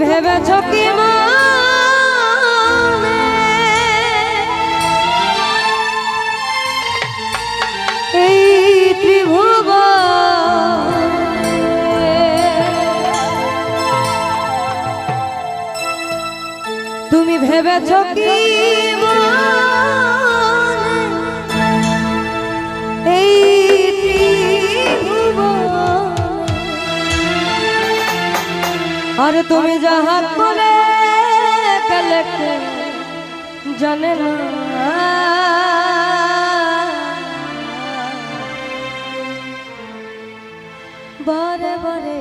ভেবেছ কি এই তুমি ভেবেছ কি মনে? আর তুমি যাহা করে পেলে জানে না বারে বারে।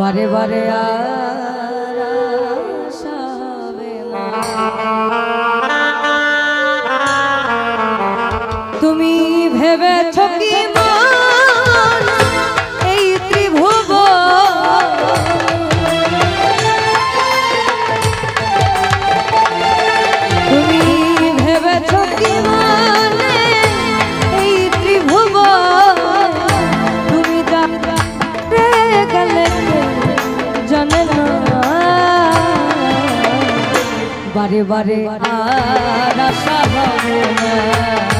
বারে বারে আর বারে বারে আর আশা হবে না।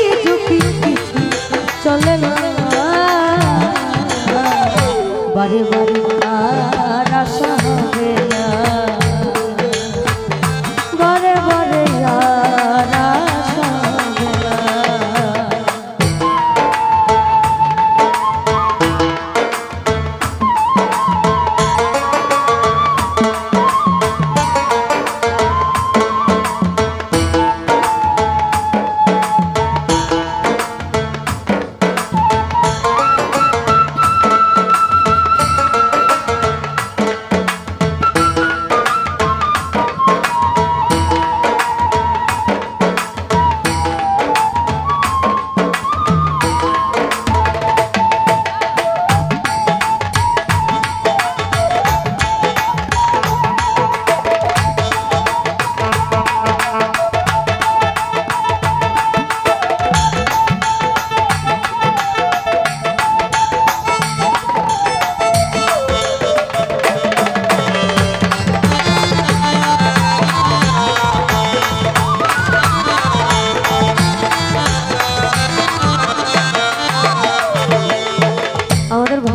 চলে না। বারে বারে আর আশা।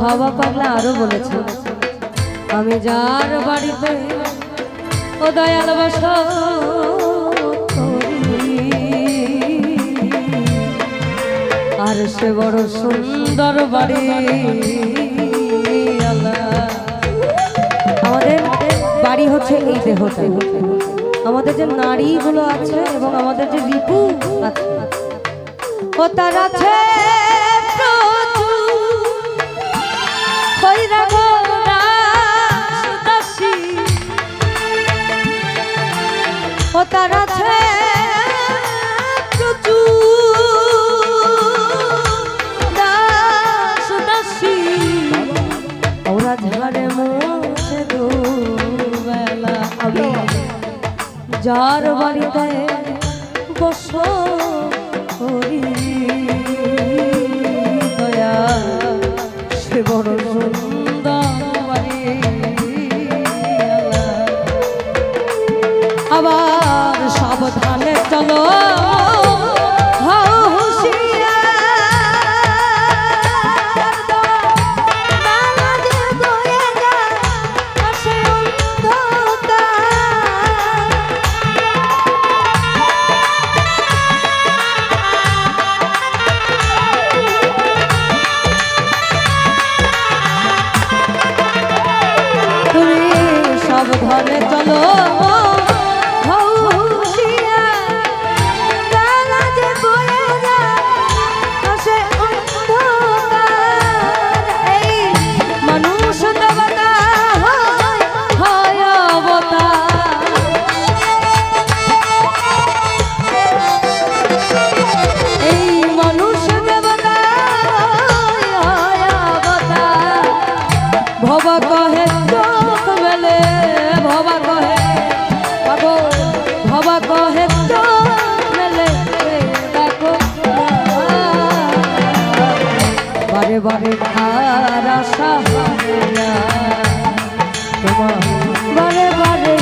বাবা পাগলা আরও বলেছে, আমি যার বাড়িতে ও দয়াল বস আর সে বড় সুন্দর বাড়ি আমাদের বাড়ি হচ্ছে এই দেহটা। আমাদের যে নারীগুলো আছে এবং আমাদের যে রিপু আছে, ও তার আছে। তার আছে ওরা ঝরে মোছে দুবেলা আমি যার বাড়িতে বসো করি দয়া। সে বড় তোমার বারে আশা তোমার বারে বারে